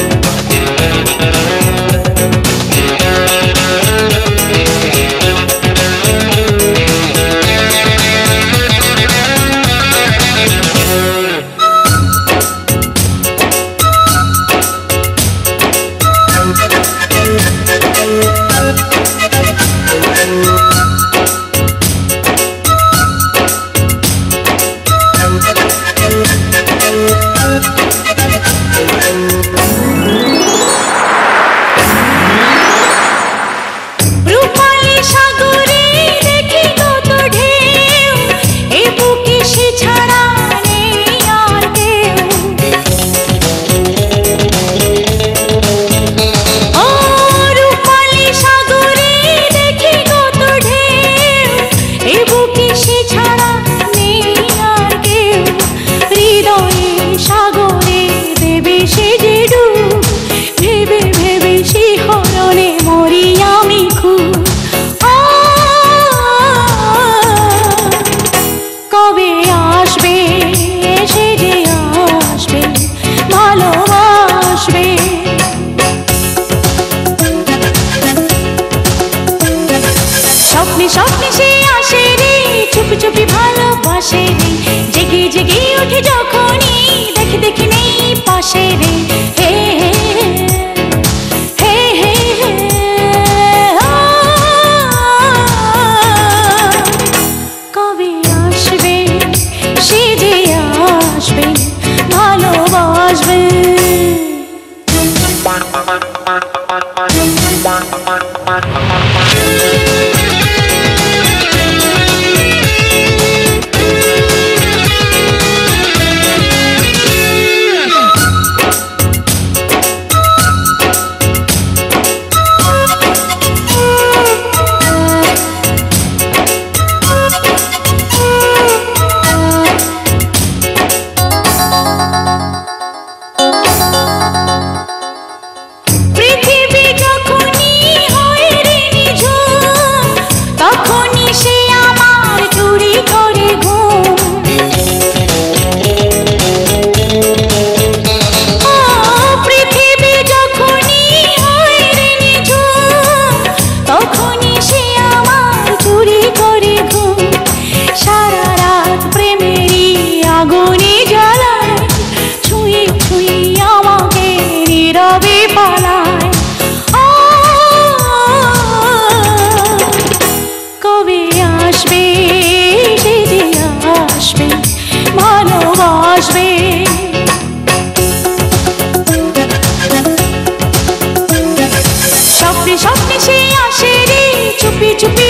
Thank কাছে আসে রে চুপি চুপি ভালোবাসে রে জেগে জেগে ওঠে যখনই, দেখে দেখে নেই পাশে রে হে হে হে হে কবে আসবে, সে যে আসবে, ভালোবাসবে। Bye. স্বপ্নে স্বপ্নে সে চুপি চুপি